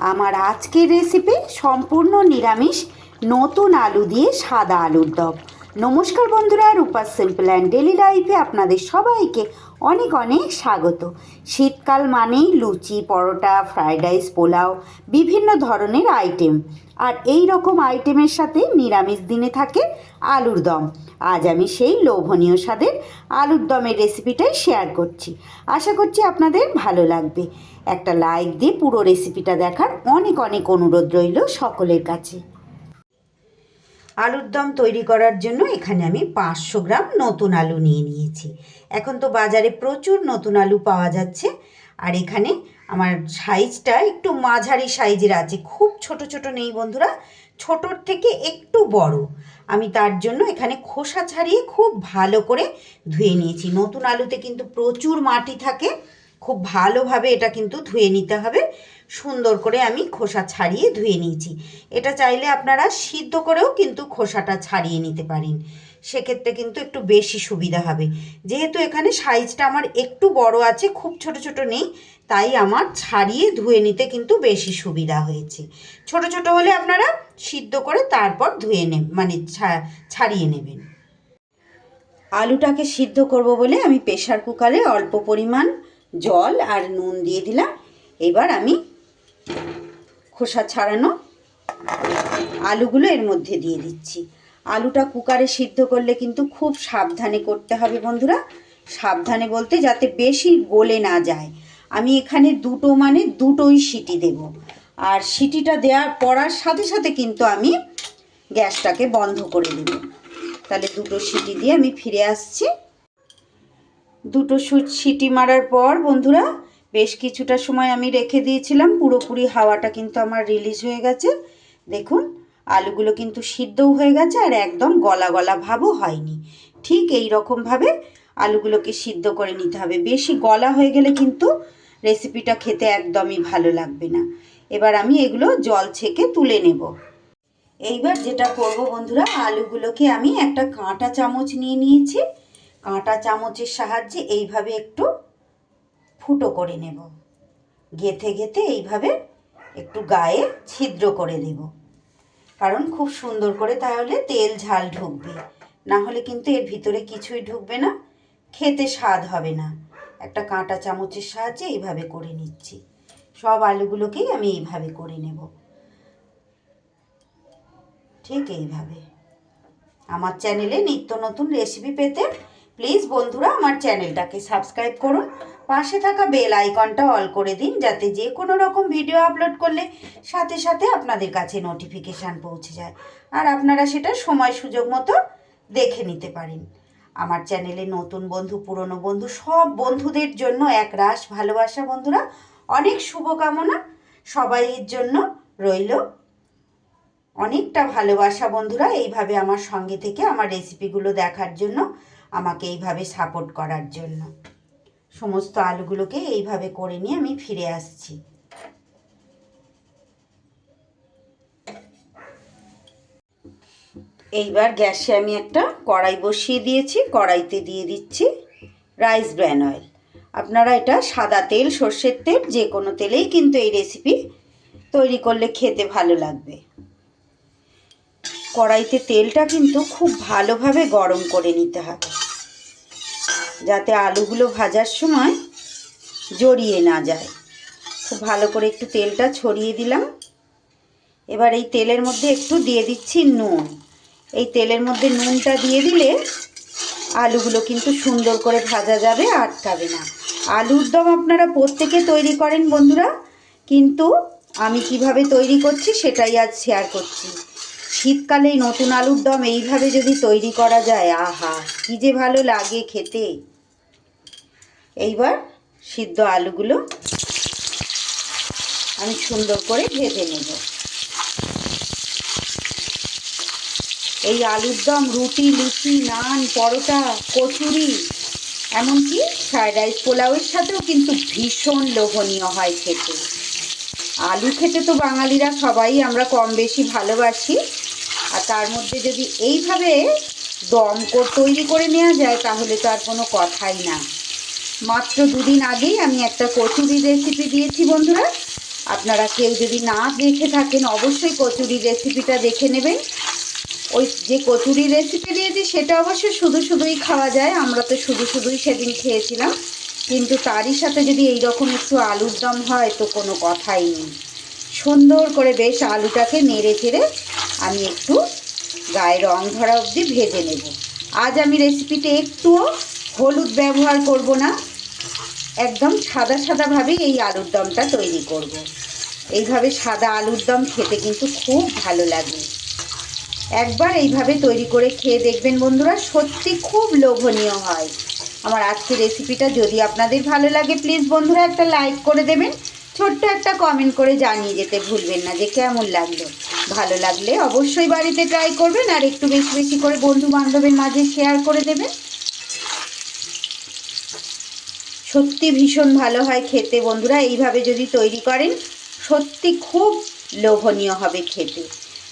আমার আজকের রেসিপি সম্পূর্ণ নিরামিষ, নতুন আলু দিয়ে সাদা আলুর দম। নমস্কার বন্ধুরা, রূপা সিম্পল অ্যান্ড ডেলি লাইফে আপনাদের সবাইকে অনেক অনেক স্বাগত। শীতকাল মানেই লুচি, পরোটা ফ্রায়েড রাইস, পোলাও, বিভিন্ন ধরনের আইটেম। আর এই রকম আইটেমের সাথে নিরামিষ দিনে থাকে আলুর দম। আজ আমি সেই লোভনীয় স্বাদের আলুর দমের রেসিপিটাই শেয়ার করছি। আশা করছি আপনাদের ভালো লাগবে। একটা লাইক দিয়ে পুরো রেসিপিটা দেখার অনেক অনেক অনুরোধ রইল সকলের কাছে। আলুর দম তৈরি করার জন্য এখানে আমি পাঁচশো গ্রাম নতুন আলু নিয়ে নিয়েছি। এখন তো বাজারে প্রচুর নতুন আলু পাওয়া যাচ্ছে। আর এখানে আমার সাইজটা একটু মাঝারি সাইজের আছে। খুব ছোট ছোট নেই বন্ধুরা, ছোটোর থেকে একটু বড়। আমি তার জন্য এখানে খোসা ছাড়িয়ে খুব ভালো করে ধুয়ে নিয়েছি। নতুন আলুতে কিন্তু প্রচুর মাটি থাকে। খুব ভালোভাবে এটা কিন্তু ধুয়ে নিতে হবে। সুন্দর করে আমি খোসা ছাড়িয়ে ধুয়ে নিয়েছি। এটা চাইলে আপনারা সিদ্ধ করেও কিন্তু খোসাটা ছাড়িয়ে নিতে পারেন। সেক্ষেত্রে কিন্তু একটু বেশি সুবিধা হবে। যেহেতু এখানে সাইজটা আমার একটু বড় আছে, খুব ছোট ছোট নেই, তাই আমার ছাড়িয়ে ধুয়ে নিতে কিন্তু বেশি সুবিধা হয়েছে। ছোট ছোট হলে আপনারা সিদ্ধ করে তারপর ধুয়ে নে মানে ছাড়িয়ে নেবেন। আলুটাকে সিদ্ধ করব বলে আমি প্রেশার কুকারে অল্প পরিমাণ জল আর নুন দিয়ে দিলাম। এবার আমি খোসা ছাড়ানো আলুগুলো এর মধ্যে দিয়ে দিচ্ছি। আলুটা কুকারে সিদ্ধ করলে কিন্তু খুব সাবধানে করতে হবে বন্ধুরা। সাবধানে বলতে যাতে বেশি গলে না যায়। আমি এখানে দুটো মানে দুটোই সিটি দেব। আর সিটিটা দেওয়ার পড়ার সাথে সাথে কিন্তু আমি গ্যাসটাকে বন্ধ করে দেব। তাহলে দুটো সিটি দিয়ে আমি ফিরে আসছি। দুটো সুচ সিটি মারার পর, বন্ধুরা, বেশ কিছুটা সময় আমি রেখে দিয়েছিলাম। পুরোপুরি হাওয়াটা কিন্তু আমার রিলিজ হয়ে গেছে। দেখুন, আলুগুলো কিন্তু সিদ্ধও হয়ে গেছে আর একদম গলা গলা ভাবও হয়নি। ঠিক এই রকমভাবে আলুগুলোকে সিদ্ধ করে নিতে হবে। বেশি গলা হয়ে গেলে কিন্তু রেসিপিটা খেতে একদমই ভালো লাগবে না। এবার আমি এগুলো জল ছেঁকে তুলে নেব। এইবার যেটা করব বন্ধুরা, আলুগুলোকে আমি একটা কাঁটা চামচ নিয়ে নিয়েছি। কাঁটা চামচের সাহায্যে এইভাবে একটু ফুটো করে নেব। গেথে গেথে এইভাবে একটু গায়ে ছিদ্র করে দেব কারণ খুব সুন্দর করে তাহলে তেল ঝাল ঢুকবে। না হলে কিন্তু এর ভিতরে কিছুই ঢুকবে না, খেতে স্বাদ হবে না। একটা কাঁটা চামচের সাহায্যে এইভাবে করে নিচ্ছি। সব আলুগুলোকেই আমি এইভাবে করে নেব। ঠিক এইভাবে। আমার চ্যানেলে নিত্য নতুন রেসিপি পেতে প্লিজ বন্ধুরা আমার চ্যানেলটাকে সাবস্ক্রাইব করুন। পাশে থাকা বেল আইকনটা অল করে দিন যাতে যে কোনো রকম ভিডিও আপলোড করলে সাথে সাথে আপনাদের কাছে নোটিফিকেশান পৌঁছে যায়। আর আপনারা সেটা সময় সুযোগ মতো দেখে নিতে পারেন। আমার চ্যানেলে নতুন বন্ধু, পুরনো বন্ধু, সব বন্ধুদের জন্য এক রাশ ভালোবাসা বন্ধুরা। অনেক শুভকামনা। সবাইয়ের জন্য রইল। অনেকটা ভালোবাসা বন্ধুরা, এইভাবে আমার সঙ্গে থেকে আমার রেসিপিগুলো দেখার জন্য। আমাকে এইভাবে সাপোর্ট করার জন্য। সমস্ত আলুগুলোকে এইভাবে করে নিয়ে আমি ফিরে আসছি। এইবার গ্যাসে আমি একটা কড়াই বসিয়ে দিয়েছি, কড়াইতে দিয়ে দিচ্ছি রাইস ব্র্যান অয়েল আপনারা এটা সাদা তেল, সর্ষের তেল, যে কোনো তেলেই কিন্তু এই রেসিপি তৈরি করলে খেতে ভালো লাগবে। কড়াইতে তেলটা কিন্তু খুব ভালোভাবে গরম করে নিতে হবে। যাতে আলুগুলো ভাজার সময় জড়িয়ে না যায়। খুব ভালো করে একটু তেলটা ছড়িয়ে দিলাম। এবার এই তেলের মধ্যে একটু দিয়ে দিচ্ছি নুন। এই তেলের মধ্যে নুনটা দিয়ে দিলে আলুগুলো কিন্তু সুন্দর করে ভাজা যাবে, আটকাবে না। আলুর দম আপনারা প্রত্যেকে তৈরি করেন বন্ধুরা, কিন্তু আমি কীভাবে তৈরি করছি সেটাই আজ শেয়ার করছি। শীতকালে নতুন আলুর দম এইভাবে যদি তৈরি করা যায়, আহা, কী যে ভালো লাগে খেতে। এইবার সিদ্ধ আলুগুলো আমি সুন্দর করে ভেজে নেব। এই আলুর দম, রুটি, লুচি, নান, পরোটা, কচুরি, এমনকি ফ্রায়েড রাইস পোলাওয়ের সাথেও কিন্তু ভীষণ লোভনীয় হয় খেতে। আলু খেতে তো বাঙালিরা সবাই আমরা কম বেশি ভালোবাসি। আর তার মধ্যে যদি এইভাবে দম তৈরি করে নেওয়া যায়, তাহলে তো আর কোনো কথাই না। মাত্র দুদিন আগেই আমি একটা কচুরি রেসিপি দিয়েছি বন্ধুরা। আপনারা কেউ যদি না দেখে থাকেন, অবশ্যই কচুরির রেসিপিটা দেখে নেবেন। ওই যে কচুরির রেসিপি দিয়েছি, সেটা অবশ্য শুধু শুধুই খাওয়া যায়। আমরা তো শুধু শুধুই সেদিন খেয়েছিলাম। কিন্তু তারই সাথে যদি এই রকম একটু আলুর দম হয়, তো কোনো কথাই নেই। সুন্দর করে বেশ আলুটাকে নেড়ে চেড়ে আমি একটু গায়ে রং ধরা অবধি ভেজে নেব। আজ আমি রেসিপিতে একটুও হলুদ ব্যবহার করব না। একদম সাদা সাদাভাবেই এই আলুর দমটা তৈরি করব। এইভাবে সাদা আলুর দম খেতে কিন্তু খুব ভালো লাগে। একবার এইভাবে তৈরি করে খেয়ে দেখবেন বন্ধুরা, সত্যি খুব লোভনীয় হয়। আমার আজকের রেসিপিটা যদি আপনাদের ভালো লাগে, প্লিজ বন্ধুরা একটা লাইক করে দেবেন, ছোট্ট একটা কমেন্ট করে জানিয়ে যেতে ভুলবেন না যে কেমন লাগল। ভালো লাগলে অবশ্যই বাড়িতে ট্রাই করবেন আর একটু বেশি বেশি করে বন্ধু বান্ধবের মাঝে শেয়ার করে দেবেন। সত্যি ভীষণ ভালো হয় খেতে। বন্ধুরা, এইভাবে যদি তৈরি করেন, সত্যি খুব লোভনীয় হবে খেতে।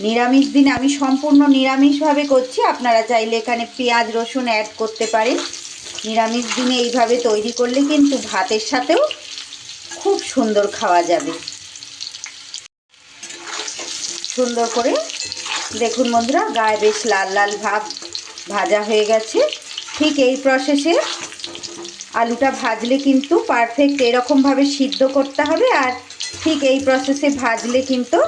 নিরামিষ দিন, আমি সম্পূর্ণ নিরামিষভাবে করছি। আপনারা চাইলে এখানে পেঁয়াজ, রসুন অ্যাড করতে পারেন। নিরামিষ দিনে এইভাবে তৈরি করলে কিন্তু ভাতের সাথেও খুব সুন্দর খাওয়া যাবে। সুন্দর করে, দেখুন বন্ধুরা, গায়ে বেশ লাল লাল ভাব ভাজা হয়ে গেছে। ঠিক এই প্রসেসে আলুটা ভাজলে কিন্তু পারফেক্ট এরকমভাবে সিদ্ধ করতে হবে আর ঠিক এই প্রসেসে ভাজলে কিন্তু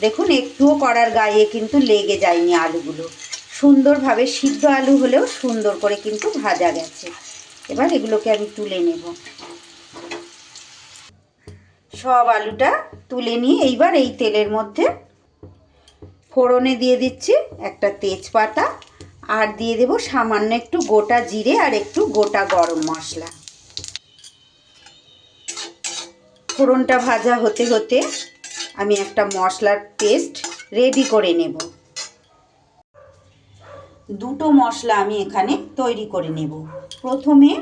দেখুন একটুও করার গায়ে কিন্তু লেগে যায়নি আলুগুলো। সুন্দরভাবে সিদ্ধ আলু হলেও সুন্দর করে কিন্তু ভাজা গেছে। এবার এগুলোকে আমি তুলে নেব। সব আলুটা তুলে নিয়ে এইবার এই তেলের মধ্যে ফোড়নে দিয়ে দিচ্ছি একটা তেজপাতা আর দিয়ে দেব সামান্য একটু গোটা জিরে আর একটু গোটা গরম মশলা। ফোড়নটা ভাজা হতে হতে আমি একটা মশলার পেস্ট রেডি করে নেব। দুটো মশলা আমি এখানে তৈরি করে নেব। প্রথমে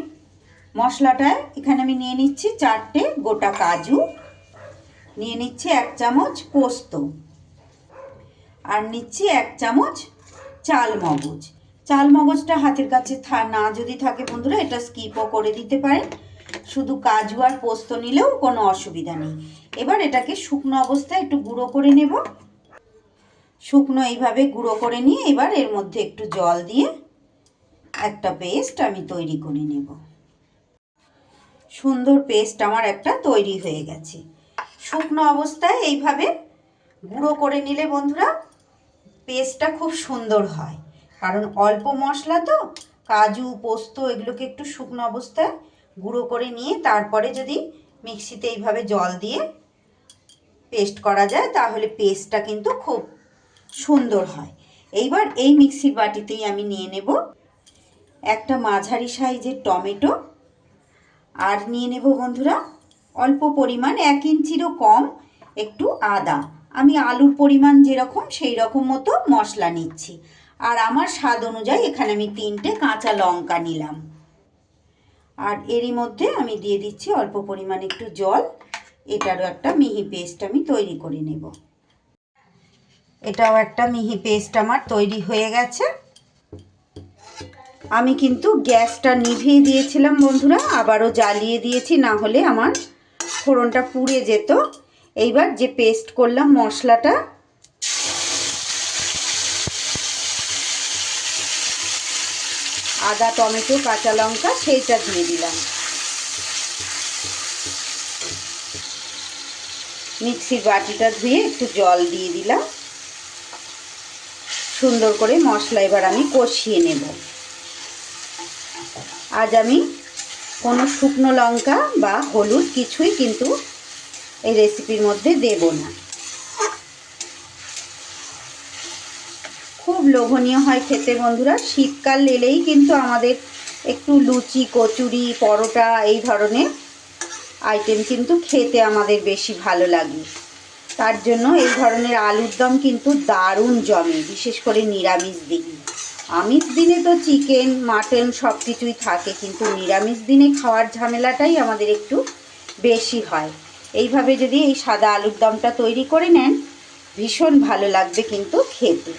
মশলাটা এখানে আমি নিয়ে নিচ্ছি চারটে গোটা কাজু, নিয়ে নিচ্ছি এক চামচ পোস্ত, আর নিচ্ছি এক চামচ চাল মগজ চাল মগজটা হাতের কাছে না যদি থাকে বন্ধুরা, এটা স্কিপও করে দিতে পারেন। শুধু কাজু আর পোস্ত নিলেও কোনো অসুবিধা নেই। এবার এটাকে শুকনো অবস্থায় একটু গুঁড়ো করে নেব। শুকনো এইভাবে গুঁড়ো করে নিয়ে এবার এর মধ্যে একটু জল দিয়ে একটা পেস্ট আমি তৈরি করে নেব। সুন্দর পেস্ট আমার একটা তৈরি হয়ে গেছে। শুকনো অবস্থায় এইভাবে গুঁড়ো করে নিলে বন্ধুরা, পেস্টটা খুব সুন্দর হয়। কারণ অল্প মশলা তো, কাজু, পোস্ত, এগুলোকে একটু শুকনো অবস্থায় গুঁড়ো করে নিয়ে তারপরে যদি মিক্সিতে এইভাবে জল দিয়ে পেস্ট করা যায়, তাহলে পেস্টটা কিন্তু খুব সুন্দর হয়। এইবার এই মিক্সির বাটিতেই আমি নিয়ে নেব একটা মাঝারি সাইজের টমেটো। আর নিয়ে নেব বন্ধুরা, অল্প পরিমাণ, এক ইঞ্চিরও কম একটু আদা। আমি আলুর পরিমাণ যেরকম সেই রকম মতো মশলা নিচ্ছি। আর আমার স্বাদ অনুযায়ী এখানে আমি তিনটে কাঁচা লঙ্কা নিলাম। আর এরই মধ্যে আমি দিয়ে দিচ্ছি অল্প পরিমাণ একটু জল। এটারও একটা মিহি পেস্ট আমি তৈরি করে নেব। এটাও একটা মিহি পেস্ট আমার তৈরি হয়ে গেছে। আমি কিন্তু গ্যাসটা নিভিয়ে দিয়েছিলাম বন্ধুরা, আবারও জ্বালিয়ে দিয়েছি, না হলে আমার ফোড়নটা পুড়ে যেত। এইবার যে পেস্ট করলাম মশলাটা আদা, টমেটো, কাঁচা লঙ্কা, সেইটা দিয়ে দিলাম। মিক্সির বাটিটা ধুয়ে একটু জল দিয়ে দিলাম। সুন্দর করে মশলা এবার আমি কষিয়ে নেব। আজ আমি কোনো শুকনো লঙ্কা বা হলুদ কিছুই কিন্তু এই রেসিপির মধ্যে দেব না। খুব লোভনীয় হয় খেতে বন্ধুরা। শীতকাল এলেই কিন্তু আমাদের একটু লুচি, কচুরি, পরোটা এই ধরনের আইটেম কিন্তু খেতে আমাদের বেশি ভালো লাগে। তার জন্য এই ধরনের আলুর দম কিন্তু দারুণ জমে, বিশেষ করে নিরামিষ দিনে। আমিষ দিনে তো চিকেন মাটন সব কিছুই থাকে, কিন্তু নিরামিষ দিনে খাওয়ার ঝামেলাটাই আমাদের একটু বেশি হয়। এইভাবে যদি এই সাদা আলুর দমটা তৈরি করে নেন, ভীষণ ভালো লাগবে কিন্তু খেতে।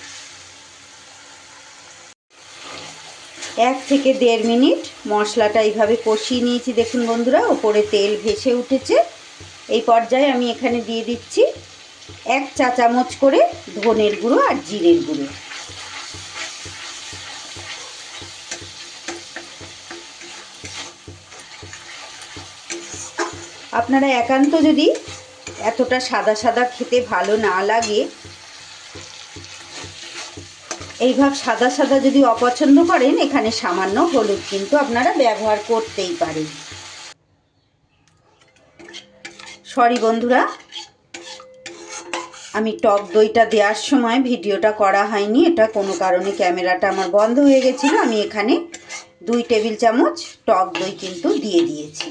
এক থেকে দেড় মিনিট মশলাটা এইভাবে কষিয়ে নিয়েছি। দেখুন বন্ধুরা, ওপরে তেল ভেসে উঠেছে। এই পর্যায়ে আমি এখানে দিয়ে দিচ্ছি এক চা চামচ করে ধনের গুঁড়ো আর জিরের গুঁড়ো। আপনারা একান্ত যদি এতটা সাদা সাদা খেতে ভালো না লাগে এই ভাগ সাদা সাদা যদি অপছন্দ করেন, এখানে সামান্য হলুদ কিন্তু আপনারা ব্যবহার করতেই পারেন। সরি বন্ধুরা, আমি টক দইটা দেওয়ার সময় ভিডিওটা করা হয়নি, এটা কোনো কারণে ক্যামেরাটা আমার বন্ধ হয়ে গেছিল। আমি এখানে দুই টেবিল চামচ টক দই কিন্তু দিয়ে দিয়েছি।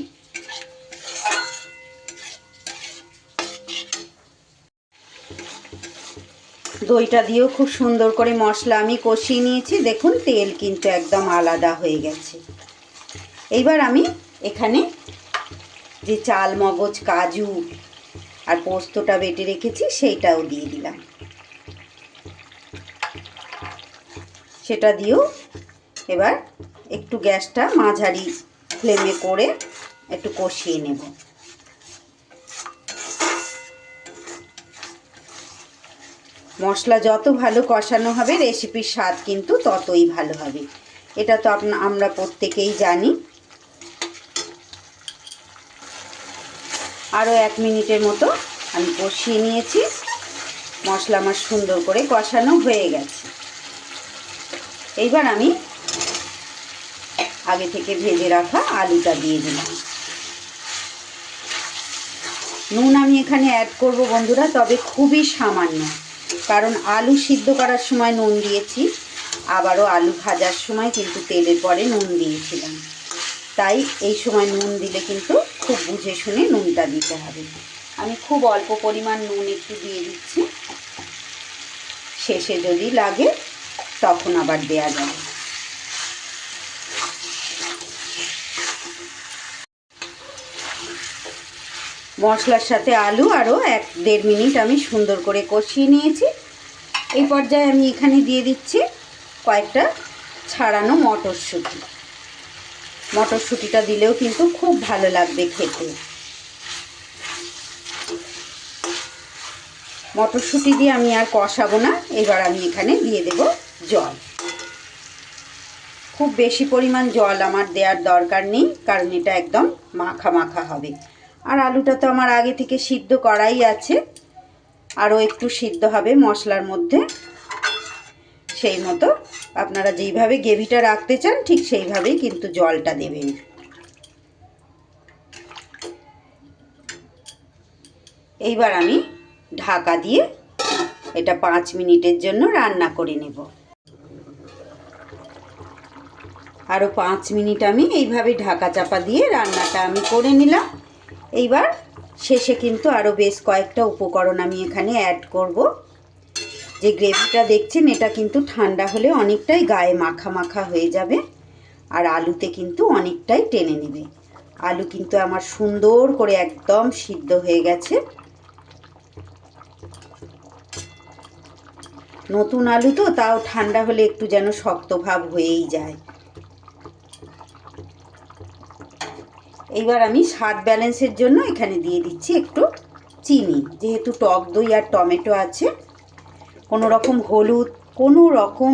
দইটা দিয়েও খুব সুন্দর করে মশলা আমি কষিয়ে নিয়েছি। দেখুন, তেল কিন্তু একদম আলাদা হয়ে গেছে। এইবার আমি এখানে যে চাল, মগজ, কাজু আর পোস্তটা বেটে রেখেছি, সেইটাও দিয়ে দিলাম। সেটা দিয়েও এবার একটু গ্যাসটা মাঝারি ফ্লেমে করে একটু কষিয়ে নেব। মশলা যত ভালো কষানো হবে রেসিপির স্বাদ কিন্তু ততই ভালো হবে। এটা তো আমরা প্রত্যেকেই জানি। আরও এক মিনিটের মতো আমি কষিয়ে নিয়েছি। মশলা আমার সুন্দর করে কষানো হয়ে গেছে। এইবার আমি আগে থেকে ভেজে রাখা আলুটা দিয়ে দিলাম। নুন আমি এখানে অ্যাড করব বন্ধুরা, তবে খুবই সামান্য। কারণ আলু সিদ্ধ করার সময় নুন দিয়েছি। আবারও আলু ভাজার সময় কিন্তু তেলের পরে নুন দিয়েছিলাম। তাই এই সময় নুন দিলে কিন্তু খুব বুঝে শুনে নুনটা দিতে হবে। আমি খুব অল্প পরিমাণ নুন একটু দিয়ে দিচ্ছি। শেষে যদি লাগে, তখন আবার দেয়া যাবে। মশলার সাথে আলু আরও এক দেড় মিনিট আমি সুন্দর করে কষিয়ে নিয়েছি। এই পর্যায়ে আমি এখানে দিয়ে দিচ্ছি কয়েকটা ছাড়ানো মটরশুঁটি। মটরশুঁটিটা দিলেও কিন্তু খুব ভালো লাগবে খেতে। মটরশুঁটি দিয়ে আমি আর কষাবো না, এবার আমি এখানে দিয়ে দেব জল। খুব বেশি পরিমাণ জল আমার দেওয়ার দরকার নেই, কারণ এটা একদম মাখা মাখা হবে। আর আলুটা তো আমার আগে থেকে সিদ্ধ করাই আছে আরও একটু সিদ্ধ হবে মশলার মধ্যে। সেই মতো আপনারা যেইভাবে গ্রেভিটা রাখতে চান, ঠিক সেইভাবেই কিন্তু জলটা দেবেন। এইবার আমি ঢাকা দিয়ে এটা পাঁচ মিনিটের জন্য রান্না করে নেব। আরও পাঁচ মিনিট আমি এইভাবে ঢাকা চাপা দিয়ে রান্নাটা আমি করে নিলাম। এইবার শেষে কিন্তু আরও বেশ কয়েকটা উপকরণ আমি এখানে অ্যাড করব। যে গ্রেভিটা দেখছেন, এটা কিন্তু ঠান্ডা হলে অনেকটাই গায়ে মাখা মাখা হয়ে যাবে আর আলুতে কিন্তু অনেকটাই টেনে নেবে। আলু কিন্তু আমার সুন্দর করে একদম সিদ্ধ হয়ে গেছে। নতুন আলু তো, তাও ঠান্ডা হলে একটু যেন শক্ত ভাব হয়েই যায়। এইবার আমি স্বাদ ব্যালেন্সের জন্য এখানে দিয়ে দিচ্ছি একটু চিনি, যেহেতু টক দই আর টমেটো আছে। কোনো রকম হলুদ, কোনো রকম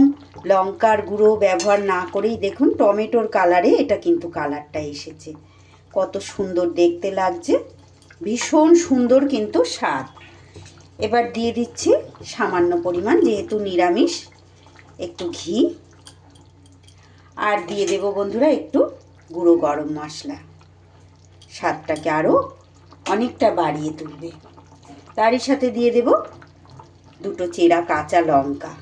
লঙ্কার গুঁড়ো ব্যবহার না করেই দেখুন টমেটোর কালারে এটা কিন্তু কালারটা এসেছে। কত সুন্দর দেখতে লাগছে, ভীষণ সুন্দর কিন্তু স্বাদ। এবার দিয়ে দিচ্ছি সামান্য পরিমাণ, যেহেতু নিরামিষ, একটু ঘি। আর দিয়ে দেব বন্ধুরা একটু গুঁড়ো গরম মশলা। স্বাদটাকে আরও অনেকটা বাড়িয়ে তুলবে। তারই সাথে দিয়ে দেব দুটো চেরা কাঁচা লঙ্কা।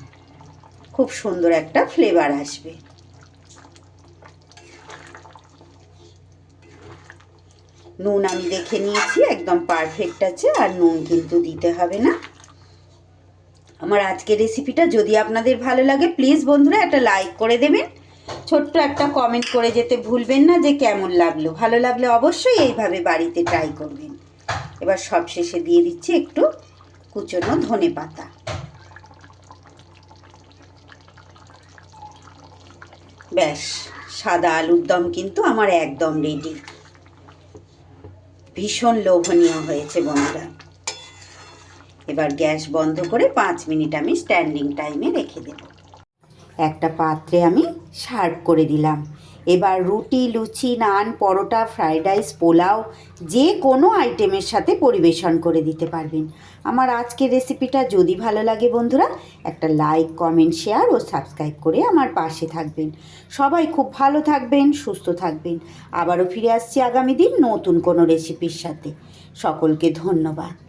খুব সুন্দর একটা ফ্লেভার আসবে। নুন আমি দেখে নিয়েছি, একদম পারফেক্ট আছে, আর নুন কিন্তু দিতে হবে না। আমার আজকের রেসিপিটা যদি আপনাদের ভালো লাগে প্লিজ বন্ধুরা একটা লাইক করে দেবেন। ছোট্ট একটা কমেন্ট করে যেতে ভুলবেন না যে কেমন লাগল। ভালো লাগলে অবশ্যই এইভাবে বাড়িতে ট্রাই করবেন। এবার সব শেষে দিয়ে দিচ্ছি একটু কুচনো ধনে পাতা। ব্যাস, সাদা আলুর দম কিন্তু আমার একদম রেডি ভীষণ লোভনীয় হয়েছে বন্ধুরা। এবার গ্যাস বন্ধ করে পাঁচ মিনিট আমি স্ট্যান্ডিং টাইমে রেখে দেব। একটা পাত্রে আমি সার্ভ করে দিলাম। এবার রুটি, লুচি, নান, পরোটা, ফ্রাইড রাইস, পোলাও যে কোনো আইটেমের সাথে পরিবেশন করে দিতে পারবেন। আমার আজকের রেসিপিটা যদি ভালো লাগে বন্ধুরা, একটা লাইক, কমেন্ট, শেয়ার ও সাবস্ক্রাইব করে আমার পাশে থাকবেন। সবাই খুব ভালো থাকবেন, সুস্থ থাকবেন। আবারও ফিরে আসছি আগামী দিন নতুন কোনো রেসিপির সাথে। সকলকে ধন্যবাদ।